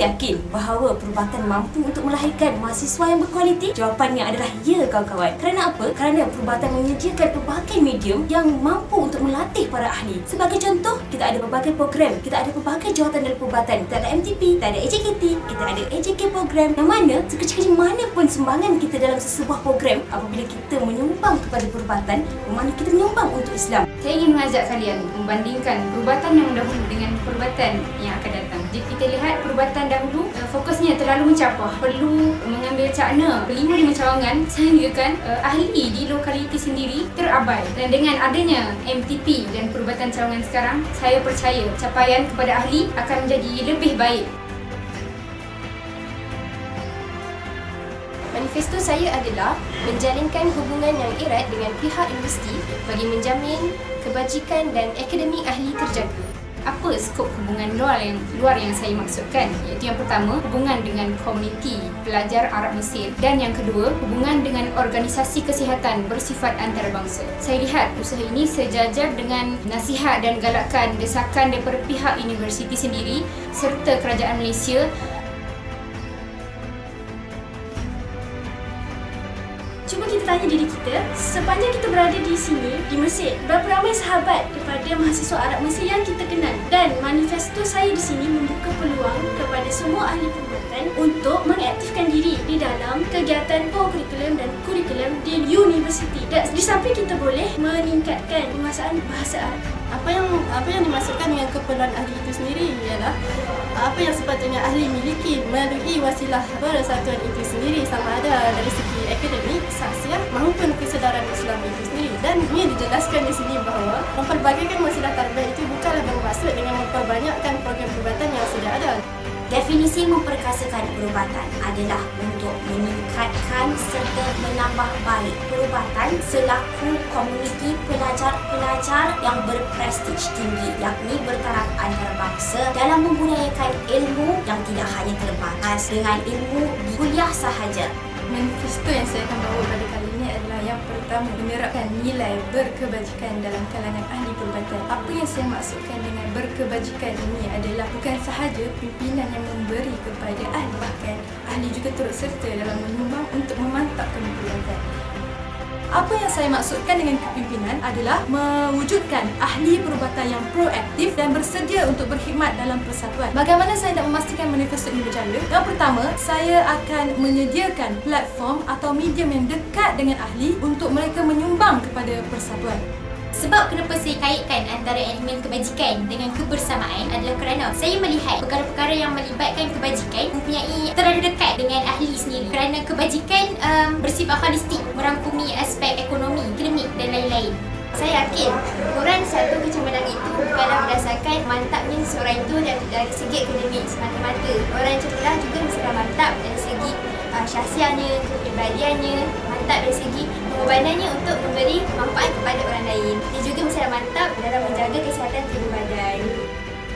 Yakin bahawa perubatan mampu untuk melahirkan mahasiswa yang berkualiti? Jawapannya adalah ya kawan-kawan. Kerana apa? Kerana perubatan menyediakan pelbagai medium yang mampu untuk melatih para ahli. Sebagai contoh, kita ada pelbagai program, kita ada pelbagai jawatan dari perubatan. Kita ada MTP, kita ada AJKT, kita ada AJK program yang mana sekecil-kecil mana pun sumbangan kita dalam sesebuah program apabila kita menyumbang kepada perubatan, bermakna kita menyumbang untuk Islam. Saya ingin mengajak kalian membandingkan perubatan yang dahulu dengan perubatan yang akan datang. Jika kita lihat perubatan dahulu, uh, fokusnya terlalu mencapah. Perlu mengambil cakna berlima-lima cawangan sehingga kan uh, ahli di lokaliti sendiri terabai. Dan dengan adanya MTP dan perubatan cawangan sekarang, saya percaya capaian kepada ahli akan menjadi lebih baik. Manifesto saya adalah menjalinkan hubungan yang erat dengan pihak universiti bagi menjamin kebajikan dan akademik ahli terjaga. Apa skop hubungan luar yang luar yang saya maksudkan? Iaitu yang pertama, hubungan dengan komuniti pelajar Arab Mesir dan yang kedua, hubungan dengan organisasi kesihatan bersifat antarabangsa. Saya lihat usaha ini sejajar dengan nasihat dan galakan desakan daripada pihak universiti sendiri serta kerajaan Malaysia tanya diri kita, sepanjang kita berada di sini, di Mesir, berapa ramai sahabat kepada mahasiswa Arab Mesir yang kita kenal? Dan manifesto saya di sini membuka peluang kepada semua ahli perubatan untuk mengaktifkan diri di dalam kegiatan co-curriculum dan kurikulum di universiti. Dan di samping kita boleh meningkatkan penguasaan bahasa Arab. Apa yang apa yang dimaksudkan dengan keperluan ahli itu sendiri ialah apa yang sepatutnya ahli miliki melalui wasilah persatuan itu sendiri sama ada dari akademik, sasiah maupun kesedaran Islam itu sendiri. Dan ini dijelaskan di sini bahawa memperbagaikan wasilah tarbiyah itu bukanlah bermaksud dengan memperbanyakkan program perubatan yang sudah ada. Definisi memperkasakan perubatan adalah untuk meningkatkan serta menambah baik perubatan selaku komuniti pelajar-pelajar yang berprestij tinggi yakni bertaraf antarabangsa dalam membudayakan ilmu yang tidak hanya terbatas dengan ilmu di kuliah sahaja. Manifesto yang saya akan bawa pada kali ini adalah yang pertama menerapkan nilai berkebajikan dalam kalangan ahli perubatan. Apa yang saya maksudkan dengan berkebajikan ini adalah bukan sahaja pimpinan yang memberi kepada ahli, bahkan ahli juga turut serta dalam menyumbang. Apa yang saya maksudkan dengan kepimpinan adalah mewujudkan ahli perubatan yang proaktif dan bersedia untuk berkhidmat dalam persatuan. Bagaimana saya nak memastikan manifesto ini berjaya? Yang pertama, saya akan menyediakan platform atau medium yang dekat dengan ahli untuk mereka menyumbang kepada persatuan. Sebab kenapa saya kaitkan antara elemen kebajikan dengan kebersamaan adalah kerana saya melihat perkara-perkara yang melibatkan kebajikan mempunyai terlalu dekat dengan ahli sendiri. Kerana kebajikan um, bersifat holistik, berdasarkan mantapnya seorang itu dari, dari segi akademik semata-mata. Orang yang cerdas juga mestilah mantap dari segi uh, syahsiahnya, kepribadiannya, mantap dari segi pengorbanannya untuk memberi manfaat kepada orang lain. Dia juga mestilah mantap dalam menjaga kesihatan tubuh badan.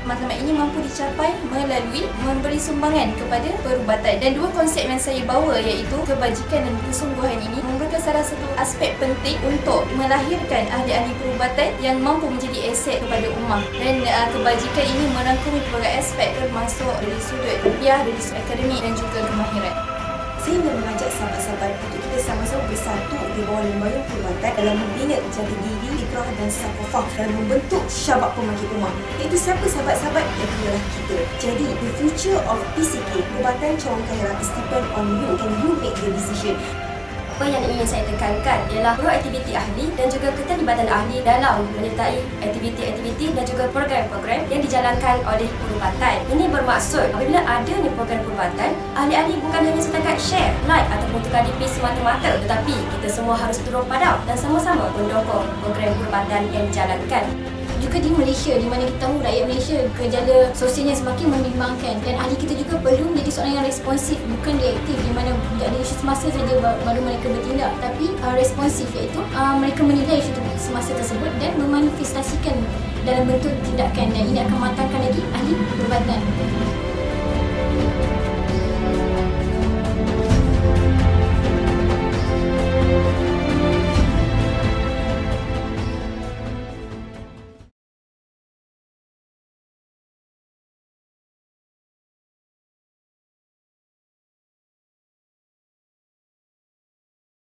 Matlamat ini mampu dicapai melalui memberi sumbangan kepada perubatan. Dan dua konsep yang saya bawa iaitu kebajikan dan kesungguhan ini merupakan salah satu aspek penting untuk melahirkan ahli-ahli perubatan yang mampu menjadi aset kepada ummah. Dan uh, kebajikan ini merangkumi pelbagai aspek termasuk dari sudut rupiah, dari sudut akademik dan juga kemahiran. Ingin mengajak sahabat-sahabat untuk kita sama-sama bersatu di bawah lembaga perubatan dalam membina jati diri, ikrah dan sakofah dan membentuk syabak pemaki umat. Iaitu siapa sahabat-sahabat yang ialah kita. Jadi, the future of PCK, perubatan cawangan kaya is depend on you and you make the decision. Apa yang ingin saya tekankan ialah proaktiviti ahli dan juga keterlibatan ahli dalam menyertai aktiviti-aktiviti dan juga program-program yang dijalankan oleh perubatan. Ini bermaksud apabila ada program perubatan, ahli-ahli bukan hanya setakat share, like ataupun tukar DP semata-mata tetapi kita semua harus turun padam dan sama-sama mendukung program perubatan yang dijalankan juga di Malaysia di mana kita tahu rakyat Malaysia gejala sosialnya semakin membimbangkan dan ahli kita juga perlu menjadi seorang yang responsif bukan reaktif di mana ada isu semasa saja baru mereka bertindak tapi uh, responsif iaitu uh, mereka menilai isu semasa tersebut dan memanifestasikan dalam bentuk tindakan dan ini akan matangkan lagi ahli perubatan.